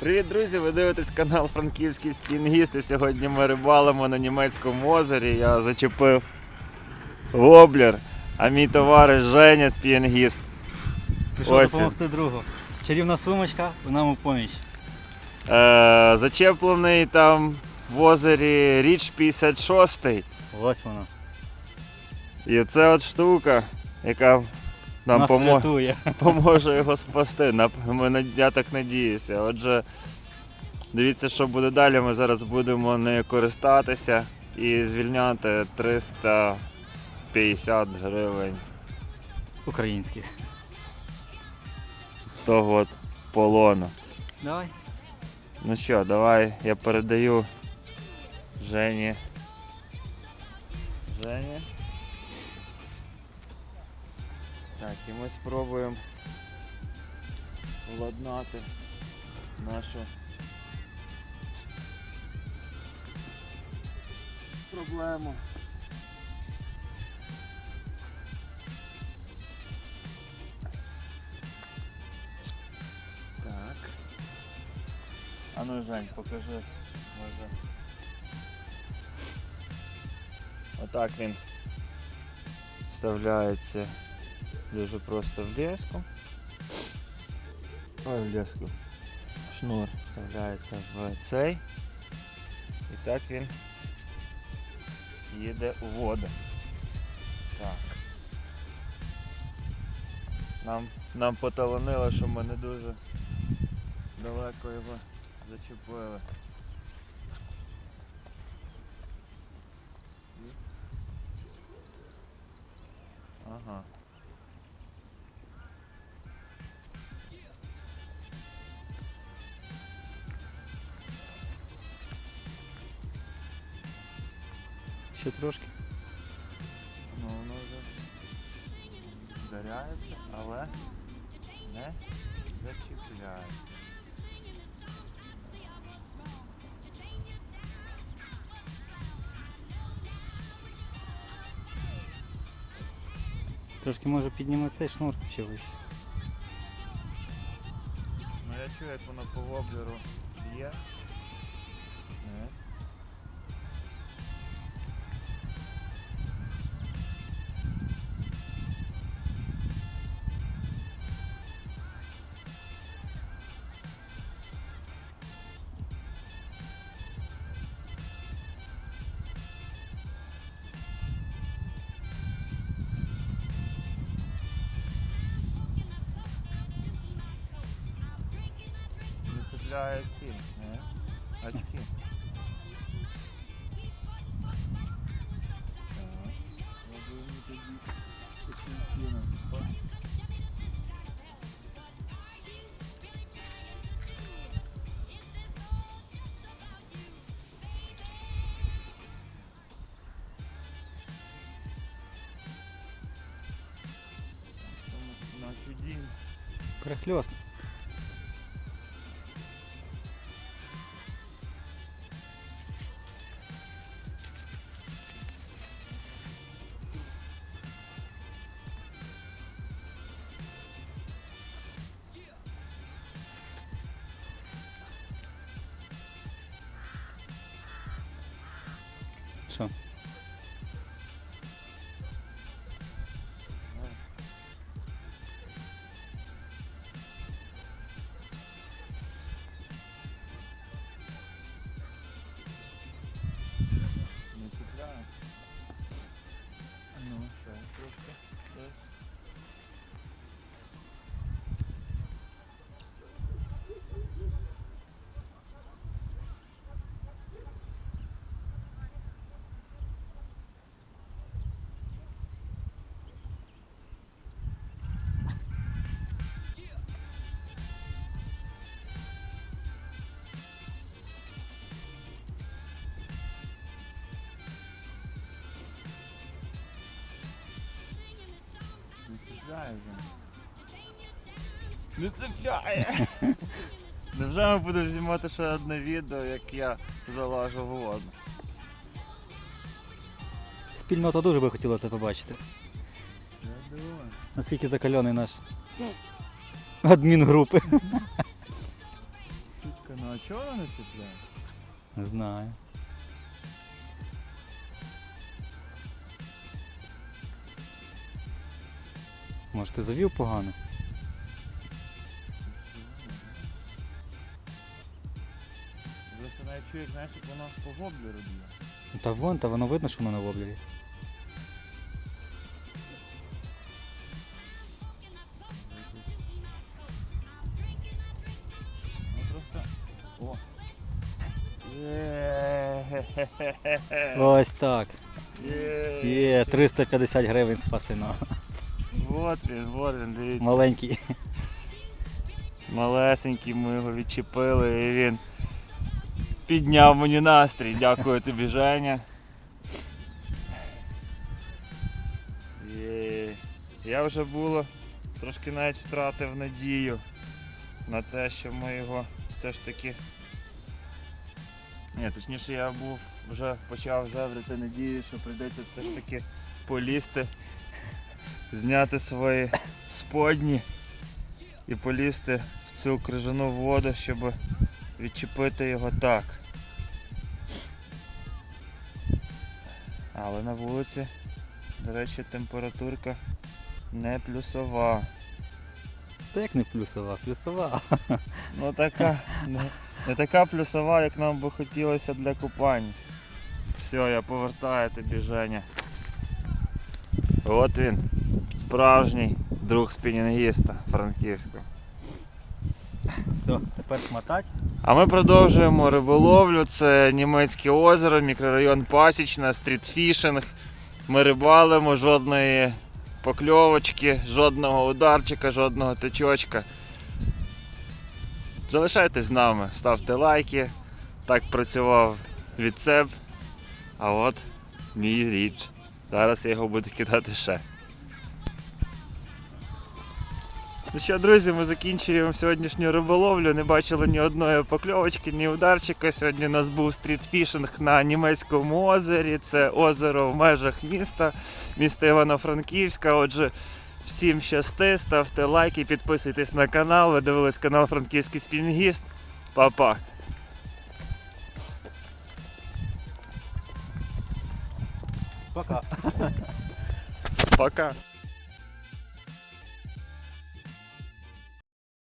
Привіт, друзі! Ви дивитесь канал Франківський спінгіст. І сьогодні ми рибалимо на німецькому озері. Я зачепив воблер, а мій товариш Женя спінгіст. Пішов Ось допомогти другу. Чарівна сумочка, нам у поміч. Е, зачеплений там в озері річ 56. Ось вона. І це от штука, яка нам Нас поможе. врятує. поможе його спасти. Я так надіюся. Отже, дивіться, що буде далі. Ми зараз будемо нею користатися і звільняти 350 гривень Український. з того от полону. Давай. Ну що, давай я передаю Жені. Жені. Так, і ми спробуємо владнати нашу проблему. Так. А ну, Жень, покажи. Може. Отак він вставляється дуже просто в леску. Ой, в леску. Шнур вставляється в цей. І так він їде у воду. Так. Нам, нам поталонило, що ми не дуже далеко його зачепили. Ще трошки. Ну, воно вже вдаряється, але не зачіпляє. Трошки може підніме цей шнур ще вище. Ну я чую, як воно по воблеру б'є. Не цепляє ці, не? Очки. Так, Не цепляє він. Не цепляє! Невже ми будемо знімати ще одне відео, як я залажу в воду? Спільнота дуже би хотіла це побачити. Я думаю. Наскільки закальоний наш адмін групи. Штучка а чого вона не цепляє? Не знаю. Може ти завів погано? Просто навіть чуєш, знаєш, як воно по воблеру б'є. Та вон, та воно видно, що воно на воблері. Ну. О! Ось так. Є, 350 гривень спасено. Вот він, вот він, дивіться. Маленький. Малесенький, ми його відчепили і він підняв мені настрій. Дякую тобі, Женя. Є. Я вже було трошки навіть втратив надію на те, що ми його все ж таки. Ні, точніше я був вже почав жеврити надію, що прийдеться все ж таки полізти, зняти свої сподні і полізти в цю крижану воду, щоб відчепити його так. Але на вулиці, до речі, температурка не плюсова. Та як не плюсова? Плюсова. Ну така, не, не така плюсова, як нам би хотілося для купання. Все, я повертаю тобі, Женя. От він, справжній друг спінінгіста франківського. Все, тепер смотать. А ми продовжуємо риболовлю. Це німецьке озеро, мікрорайон Пасічна, стрітфішинг. Ми рибалимо, жодної покльовочки, жодного ударчика, жодного течочка. Залишайтесь з нами, ставте лайки. Так працював відцеп. А от мій річ. Зараз я його буду кидати ще. Ну що, друзі, ми закінчуємо сьогоднішню риболовлю. Не бачили ні одної покльовочки, ні ударчика. Сьогодні у нас був стрітфішинг на німецькому озері. Це озеро в межах міста, міста Івано-Франківська. Отже, всім щасти, ставте лайки, підписуйтесь на канал. Ви дивились канал Франківський Спінгіст. Па-па! Pra cá. pra cá.